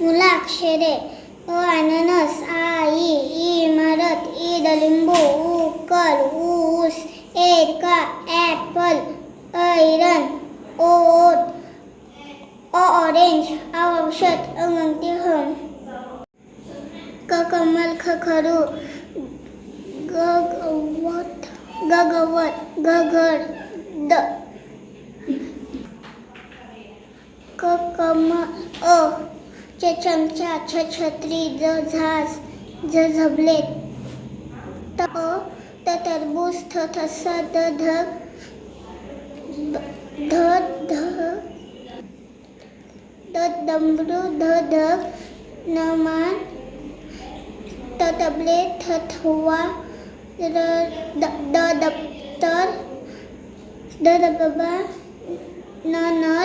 मुलाक्षरे अ अननस आ ई इमारत ई दलिंबू उ कर ऊस एरका एप्पल आयरन ओ ओट अ ऑरेंज, औषध अ अंगठी हम क कमल ख खरू ग गवत ग गवत ग घर द क कम अ च चमचा, छ छत्री, ज झास झ झबले त त तरबूज थ थस्सा द ध ध ध, द डमरू ध ध, नमान, त तबले थ थवा, र द द दप्तर, द दबदबा न प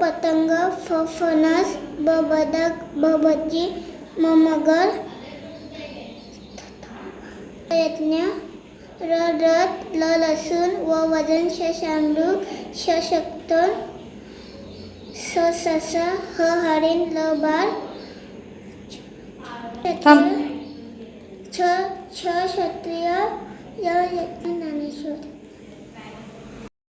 पतंग फ फणस ब बदक ब भजी म मगर यज्ञ र रथ ल लसूण व वज़न श शामरूख श शकतन स ससा ह हरिण ल थांब. छ छ क्षत्रिय